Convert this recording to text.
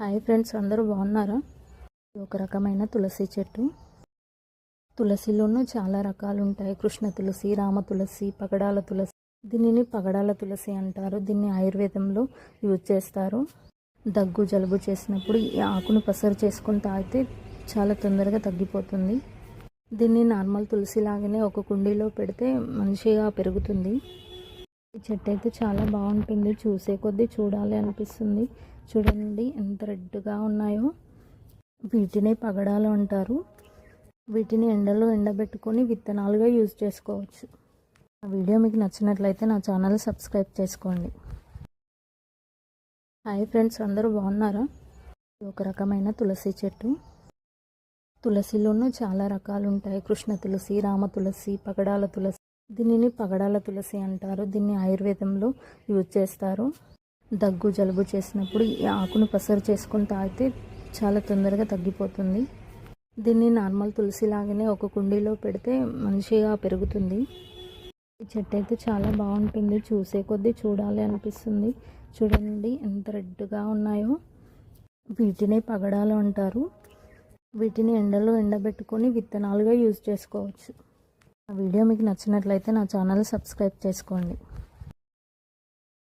Hi friends అందరూ బాగున్నారా? ఇది ఒక రకమైన తులసి చెట్టు. తులసిలోనూ చాలా రకాలు ఉంటాయి కృష్ణ తులసి రామ తులసి పగడాల తులసి. దీనిని పగడాల తులసి అంటారు. దీన్ని ఆయుర్వేదంలో యూజ్ చేస్తారు. దగ్గు జలుబు చేసినప్పుడు ఈ ఆకును పసరు చేసుకొని తాగితే చాలా తొందరగా తగ్గిపోతుంది. దీన్ని నార్మల్ తులసి లాగానే ఒక కుండీలో పెడితే మంచిగా పెరుగుతుంది. ఈ చెట్టు అయితే చాలా బాగుంటుంది. చూసే కొద్దీ చూడాలి అనిపిస్తుంది. చూడండి ఎంత రెడ్గా ఉన్నాయో. వీటిని పగడాలు అంటారు. వీటిని ఎండలో ఎండబెట్టుకొని విత్తనాలుగా యూజ్ చేసుకోవచ్చు. ఆ వీడియో మీకు నచ్చినట్లయితే నా ఛానల్ సబ్స్క్రైబ్ చేసుకోండి. హాయ్ ఫ్రెండ్స్ అందరూ బాగున్నారా? ఇది ఒక రకమైన తులసి చెట్టు. తులసిలోనూ చాలా రకాలు ఉంటాయి కృష్ణ తులసి రామ తులసి పగడాల తులసి. దీనిని పగడాల తులసి అంటారు. దీన్ని ఆయుర్వేదంలో యూజ్ చేస్తారు. దగ్గు జలుబు చేసినప్పుడు ఈ ఆకును పసరు చేసుకొని తాగితే చాలా తొందరగా తగ్గిపోతుంది. దీన్ని నార్మల్ తులసి లాగానే ఒక కుండీలో పెడితే మంచిగా పెరుగుతుంది. ఈ చెట్టు అయితే చాలా బాగుంటుంది. చూసే కొద్దీ చూడాలి అనిపిస్తుంది. చూడండి ఎంత రెడ్గా ఉన్నాయో. వీటినే పగడాలు అంటారు. వీటిని ఎండలో ఎండబెట్టుకొని విత్తనాలుగా యూజ్ చేసుకోవచ్చు. వీడియో మీకు నచ్చినట్లయితే నా ఛానల్ సబ్స్క్రైబ్ చేసుకోండి.